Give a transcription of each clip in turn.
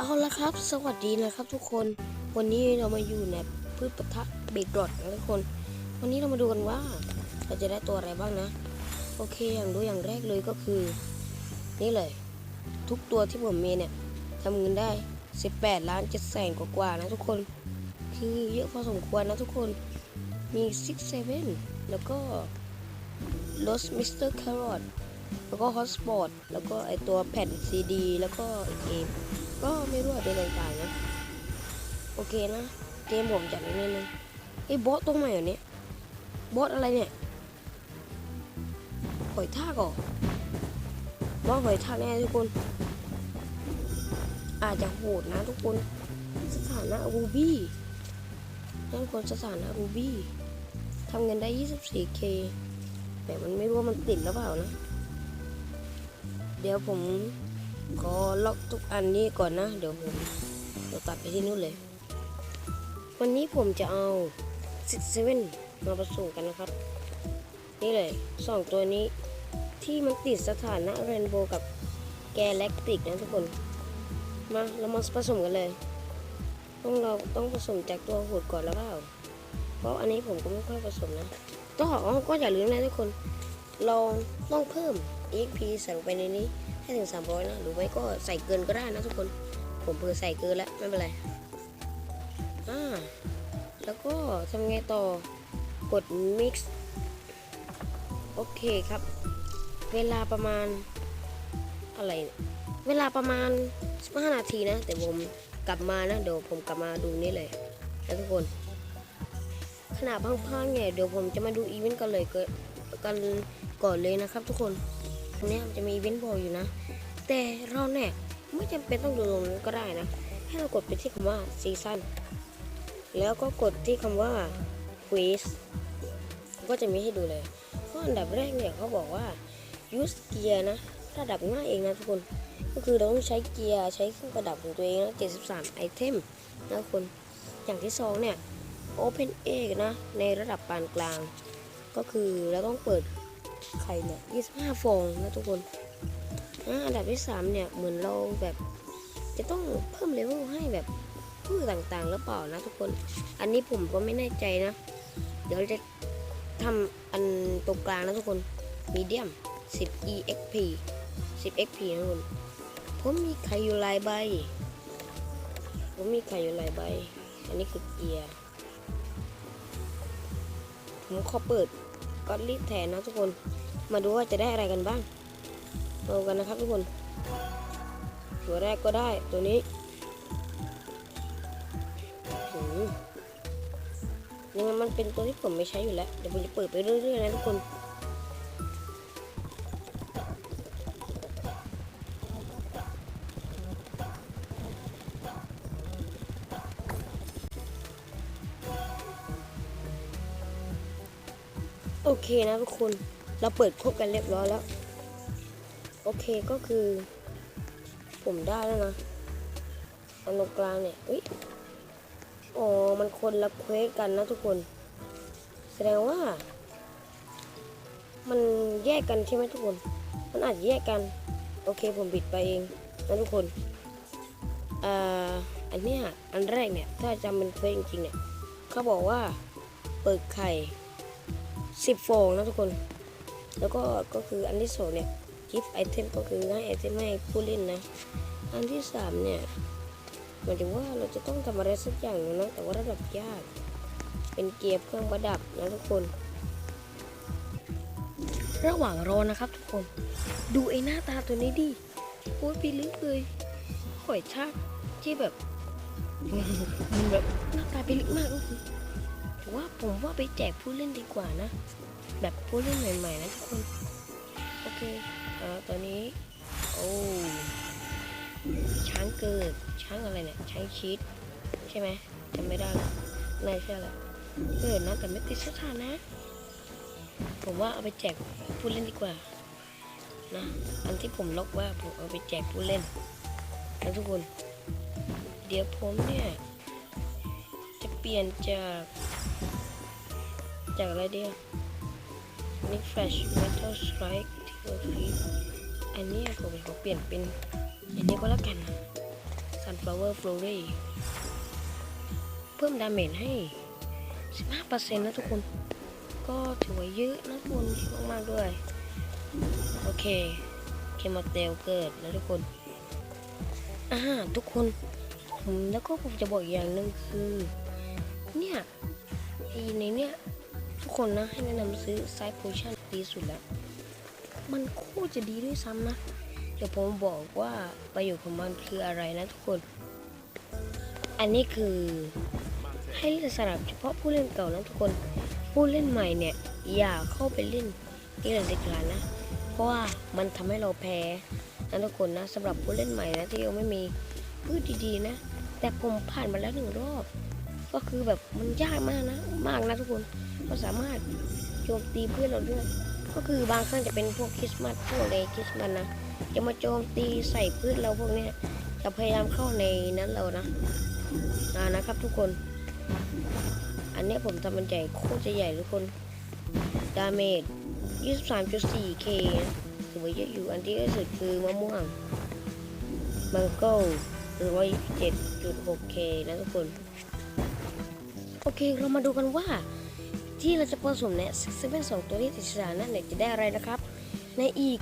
เอาละครับ สวัสดีนะครับทุกคน วันนี้เรามาอยู่ในพืชปะทะเบรกดอทนะทุกคน วันนี้เรามาดูกันว่าเราจะได้ตัวอะไรบ้างนะ โอเค อย่างดูอย่างแรกเลยก็คือ นี่เลย ทุกตัวที่ผมมีเนี่ยทำเงินได้ 18 ล้าน7แสนกว่าๆนะทุกคน คือเยอะพอสมควรนะทุกคน มี6 7แล้วก็ Lost Mr. Carrot แล้วก็ Hotspot แล้วก็ไอตัวแผ่นซีดี แล้วก็เกม ก็ไม่รู้ว่าเป็นต่างๆนะ โอเคนะ เกมผมจัดไว้นิดนึงไอ้บอสตรงไหนอะเนี่ยบอสอะไรเนี่ยหอยทากเหรอบอสหอยทากแน่ทุกคน อาจจะโหดนะทุกคน สถานะรูบี้นั่นคนสถานะรูบี้ทำเงินได้ 24k แต่มันไม่รู้ว่ามันติดหรือเปล่านะ เดี๋ยวผม ขอล็อกทุกอันนี้ก่อนนะ เดี๋ยวผมจะตัดไปที่นู่นเลย วันนี้ผมจะเอา6 7มาผสมกันนะครับ นี่เลยสองตัวนี้ที่มันติดสถานะเรนโบว์กับแกแลคติกนะทุกคน มาเรามาผสมกันเลย ต้องเราต้องผสมจากตัวหดก่อนแล้วเปล่า เพราะอันนี้ผมก็ไม่ค่อยผสมนะต้องขอก็อย่าลืมนะทุกคนลองต้องเพิ่ม EXP ใส่ลงไปในนี้ ให้ถึง 300 นะหรือไม่ก็ใส่เกินก็ได้นะทุกคน ผมเพิ่งใส่เกินแล้วไม่เป็นไรอ่าแล้วก็ทำไงต่อกด mix โอเคครับ เวลาประมาณอะไรเนี่ยเวลาประมาณ 15 นาทีนะ แต่ผมกลับมานะ เดี๋ยวผมกลับมาดูนี่เลยนะทุกคน ขนาดพังๆเนี่ยเดี๋ยวผมจะมาดูอีเวนต์กันเลยเกิดกันก่อนเลยนะครับทุกคน ตรงนี้มันจะมีเวนต์บออยู่นะ แต่เราเนี่ยไม่จำเป็นต้องดูตรงนั้นก็ได้นะ ให้เรากดไปที่คำว่าซีซั่นแล้วก็กดที่คำว่า quiz ก็จะมีให้ดูเลยเพราะอันดับแรกเนี่ยเขาบอกว่า use gear นะ ระดับง่ายเองนะทุกคน ก็คือเราต้องใช้เกียร์ใช้เครื่องประดับของตัวเองนะ73 ไอเทมนะทุกคน อย่างที่สองเนี่ย Open A นะ ในระดับปานกลาง ก็คือเราต้องเปิด ไข่เนี่ย25ฟองนะทุกคนอันดับที่3เนี่ยเหมือนเราแบบจะต้องเพิ่มเลเวลให้แบบพืชต่างๆหรือเปล่านะทุกคน อันนี้ผมก็ไม่แน่ใจนะ เดี๋ยวจะทำอันตรงกลางนะทุกคนมีเดียม10 exp 10 xp นะทุกคน ผมมีไข่อยู่หลายใบ ผมมีไข่อยู่หลายใบ อันนี้คือเกียร์ ผมขอเปิด ก็รีบแทนนะทุกคน มาดูว่าจะได้อะไรกันบ้างเอากันนะครับทุกคน ตัวแรกก็ได้ตัวนี้ยังไงมันเป็นตัวที่ผมไม่ใช้อยู่แล้ว เดี๋ยวผมจะเปิดไปเรื่อยๆนะทุกคน โอเคนะทุกคนเราเปิดครบกันเรียบร้อยแล้ว โอเคก็คือ ผมได้แล้วนะอันตรงกลางเนี่ยอุ้ยอ๋อมันคนละเควสกันนะทุกคน แสดงว่า มันแยกกันใช่ไหมทุกคน มันอาจแยกกัน โอเคผมบิดไปเองนะทุกคนอ่าอันนี้อันแรกเนี่ย ถ้าจำเป็นเควสจริงๆเนี่ย เขาบอกว่าเปิดไข่ สิบฟองนะทุกคน แล้วก็ก็คืออันที่สองเนี่ยกิฟต์ไอเทมก็คือให้ไอเทมให้ผู้เล่นนะ อันที่สามเนี่ยหมายถึงว่าเราจะต้องทำอะไรสักอย่างนึงนะแต่ว่าระดับยาก เป็นเกียร์เครื่องประดับนะทุกคน ระหว่างรอนะครับทุกคน ดูไอหน้าตาตัวนี้ดิโอ้ยปีลึกเลยหอยชากที่แบบมันแบบหน้าตาปีลึกมาก ว่าผมว่าไปแจกผู้เล่นดีกว่านะ แบบผู้เล่นใหม่ๆนะทุกคน โอเค เอ่อตอนนี้ โอ้ ช้างเกิด ช้างอะไรเนี่ย ช้างชีสใช่ไหมจำไม่ได้ละน่ใช่แหละเกิดนะแต่ไม่ติดสถานะ ผมว่าเอาไปแจกผู้เล่นดีกว่า นะ อันที่ผมล็อกว่าผมเอาไปแจกผู้เล่นนะทุกคน เดี๋ยวผมเนี่ย ปลี่ยนจาก จากอะไรเดียว Nick Flash Metal Strike ที่เราฟีอันนี้ผมขอเปลี่ยนเป็นอันนี้ก็แล้วกัน Sunflower Flurry เพิ่มดาเมจให้ 15%นะทุกคน ก็ถือว่าเยอะนะทุกคนมากๆด้วย โอเค เคมอเตลเกิดแล้วทุกคน อ่า ทุกคน ผมแล้วก็ผมจะบอกอีกอย่างหนึ่งคือ เนี่ยไอ้ในเนี่ยทุกคนนะให้แนะนำซื้อไซ d ์โพชั่นดีสุดแล้ว มันโคตรจะดีด้วยซ้ำนะ เดี๋ยวผมบอกว่าประโยชน์ของมันคืออะไรนะทุกคน อันนี้คือให้เล่นสำหรับเฉพาะผู้เล่นเก่านะทุกคน ผู้เล่นใหม่เนี่ย อย่าเข้าไปเล่นนี่เลยเด็ดขาดนะ เพราะว่ามันทำให้เราแพ้นะทุกคนนะสำหรับผู้เล่นใหม่นะที่ยังไม่มีพืชดีๆนะ แต่ผมผ่านมาแล้วหนึ่งรอบ ก็คือแบบมันยากมากนะมากนะทุกคนเราสามารถโจมตีเพื่อนเราด้วย ก็คือบางครั้งจะเป็นพวกคริสต์มาสพวกในคริสต์มาสนะจะมาโจมตีใส่พืชเราพวกนี้จะพยายามเข้าในนั้นเรานะอ่านะครับทุกคน อันนี้ผมทำมันใหญ่โคตรจะใหญ่ทุกคนดาเมจ 23.4k ถือว่าเยอะอยู่อันที่เยอะสุดคือมะม่วงมังโก้ 127.6k นะทุกคน อเคเรามาดูกันว่า ที่เราจะผสมเนี่ยซิเว่นสองตัวที่ติดสารนั่นเนี่ยจะได้อะไรนะครับ ในอีก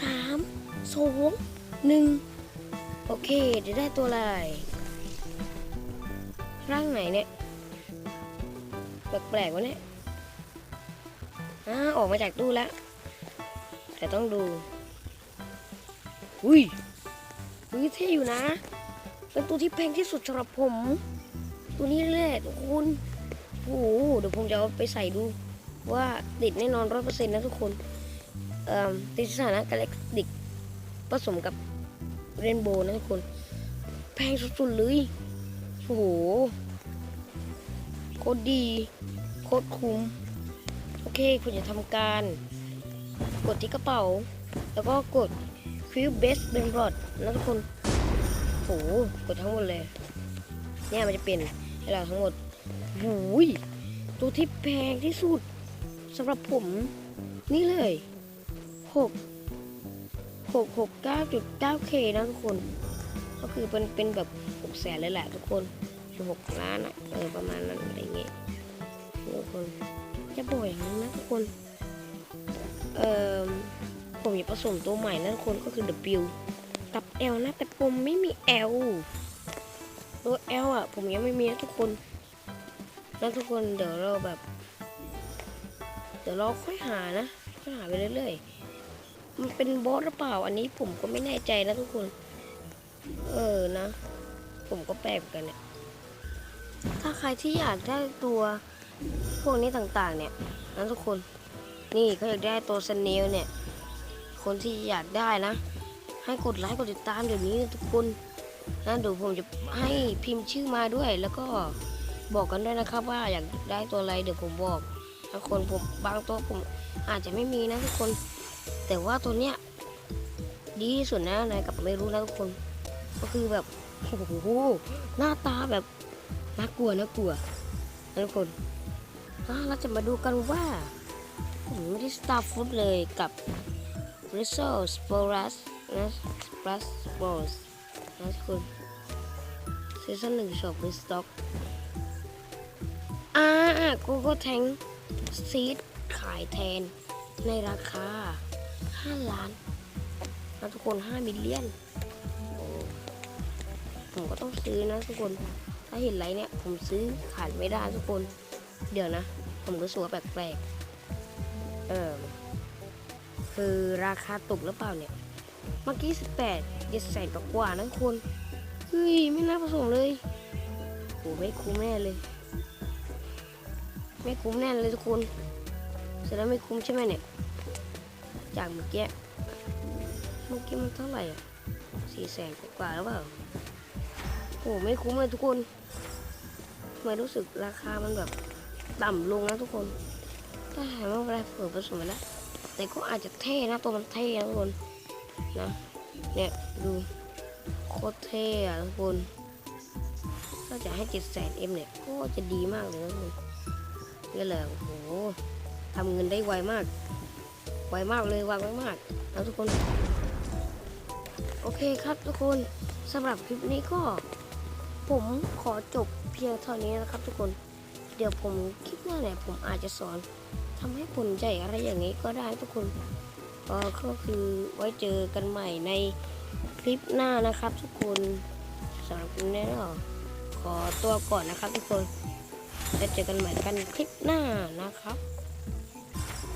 3 2 1โอเคเดี๋ยวได้ตัวอะไรร่างไหนเนี่ยแปลกๆวะเนี่ยอ่าออกมาจากตู้แล้ว แต่ต้องดู อุ้ยอุ้ยเท่อยู่นะ เป็นตัวที่แพงที่สุดสำหรับผม ตัวนี้แหละทุกคนโอ้โหเดี๋ยวผมจะเอาไปใส่ดู ว่าติดแน่นอนร้อยเปอร์เซ็นต์นะทุกคนเอ่อติดสถานะกาแล็กติกผสมกับเรนโบว์นะทุกคน แพงสุดๆเลยโอ้โหโคตรดีโคตรคุ้มโอเคคุณจะทำการ กดที่กระเป๋า แล้วก็กดฟิวเบสเบนรอดนะทุกคนโอ้โหกดทั้งหมดเลย เนี่ยมันจะเป็น ให้เราทั้งหมดหูยตัวที่แพงที่สุดสำหรับผม นี่เลยหกหกหกเก้าจุดเก้าเคนะทุกคน ก็คือเป็นเป็นแบบหกแสนเลยแหละทุกคนหกล้านอะเออประมาณนั้นอะไรเงี้ยทุกคนจะบอกอย่างนั้นนะทุกคน เอ่อผมจะผสมตัวใหม่นะทุกคนก็คือ W กับ L นะแต่ผมไม่มี L ตัว L อะ ผมยังไม่มีนะทุกคนนะทุกคนเดี๋ยวเราแบบ เดี๋ยวเราค่อยหานะค่อยหาไปเรื่อยๆ มันเป็นบอสหรือเปล่า อันนี้ผมก็ไม่แน่ใจนะทุกคน เออนะ ผมก็แปลกกันเนี่ยถ้าใครที่อยากได้ตัวพวกนี้ต่างๆ เนี่ยนะทุกคน นี่เขาอยากได้ตัวสเนลเนี่ย คนที่อยากได้นะ ให้กดไลค์กดติดตามเดี๋ยวนี้นะทุกคน นะเดี๋ยวผมจะให้พิมพ์ชื่อมาด้วย แล้วก็บอกกันด้วยนะครับ ว่าอยากได้ตัวอะไรเดี๋ยวผมบอกทุกคนผมบางตัวผมอาจจะไม่มีนะทุกคน แต่ว่าตัวเนี้ยดีที่สุดนะนายกับไม่รู้นะทุกคน ก็คือแบบโอ้โหหน้าตาแบบน่ากลัวน่ากลัวนะทุกคนเราจะมาดูกันว่าผมไม่ได้สตาร์ฟุตเลยกับ r i s o s p o r u s นะ Plus Spores นะทุกคนซีซั่นหนึ่งช็อปรีสต็อกอ่ากูก็แทงซีดขายแทนในราคา 5 ล้านนะทุกคน 5 มิลเลียนผมก็ต้องซื้อนะทุกคน ถ้าเห็นไรเนี่ย ผมซื้อขายไม่ได้ทุกคน เดี๋ยวนะ ผมรู้สึกว่าแปลกๆ เออคือราคาตกหรือเปล่าเนี่ย เมื่อกี้ 18 เจ็ดแสนกว่านะคุณเฮ้ยไม่น่าผสมเลยโหไม่คุ้มแน่เลย ไม่คุ้มแน่เลยทุกคนเสร็จแล้วไม่คุ้มใช่ไหมเนี่ย จากเมื่อกี้เมื่อกี้มันเท่าไหร่อะสี่แสนกว่าแล้วเปล่าโหไม่คุ้มเลยทุกคนทำไมรู้สึกราคามันแบบต่ำลงนะทุกคน ถ้าหาไม่เป็นไรเปิดผสมไปแล้วแต่ก็อาจจะเท่นะตัวมันเท่นะทุกคนนะ เนี่ยดูโคตรเท่อะทุกคน ถ้าจะให้เจ็ดแสนเอ็มเนี่ยก็จะดีมากเลยนะทุกคนนี่แหละโอ้โหทำเงินได้ไวมาก ไวมากเลยไวมากๆนะทุกคน โอเคครับทุกคนสำหรับคลิปนี้ก็ผมขอจบเพียงเท่านี้นะครับทุกคน เดี๋ยวผมคลิปหน้าเนี่ยผมอาจจะสอนทำให้ผลใหญ่อะไรอย่างนี้ก็ได้ทุกคน ก็คือไว้เจอกันใหม่ในคลิปหน้านะครับ ทุกคนสำหรับวันนี้ขอตัวก่อนนะครับ ทุกคนแล้วเจอกันใหม่กันคลิปหน้านะครับ